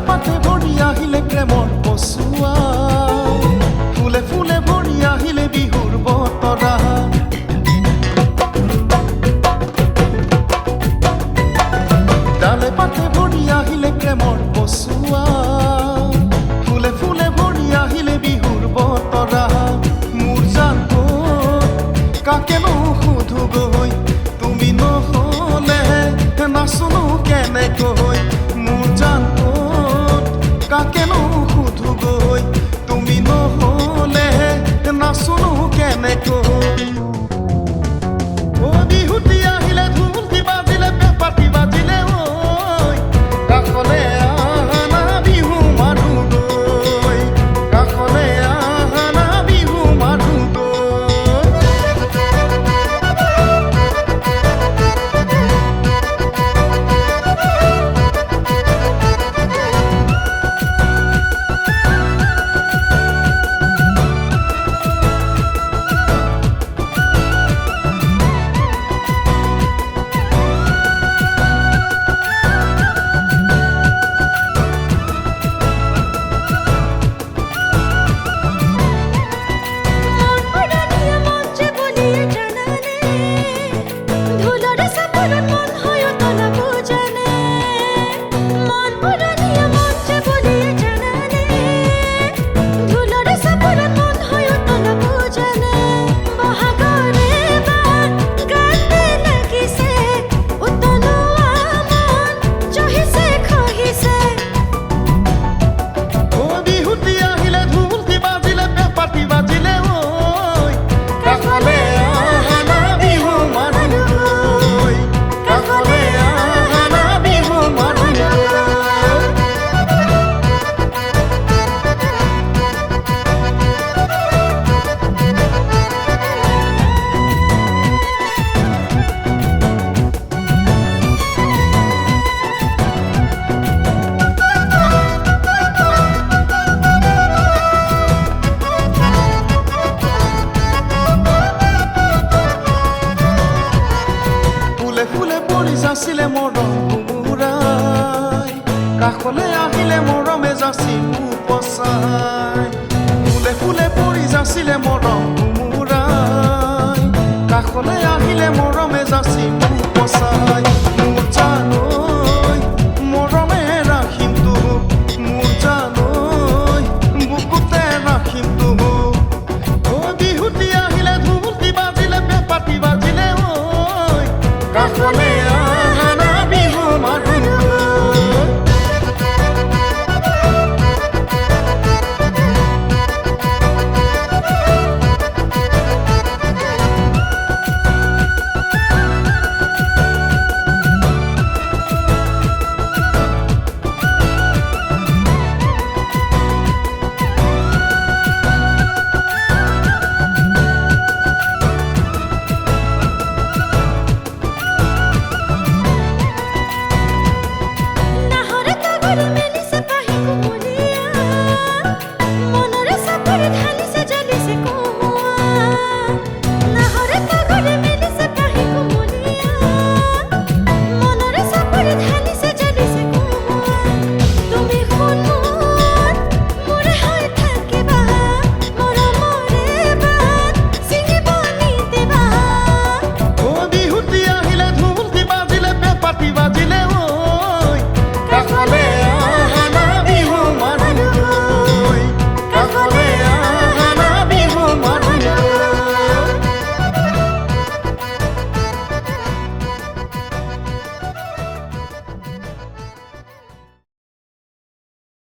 পাতে ভরি আহিলে প্ৰেমৰ কচু যাচিলে মৰম কুকুৰাই কাষলৈ আহিলে মৰমে যাচি উপচাই। ফুলে ফুলে পৰি যাচিলে মৰম কুমুৰাই কাষলৈ আহিলে মৰমে যাচি উপচাই।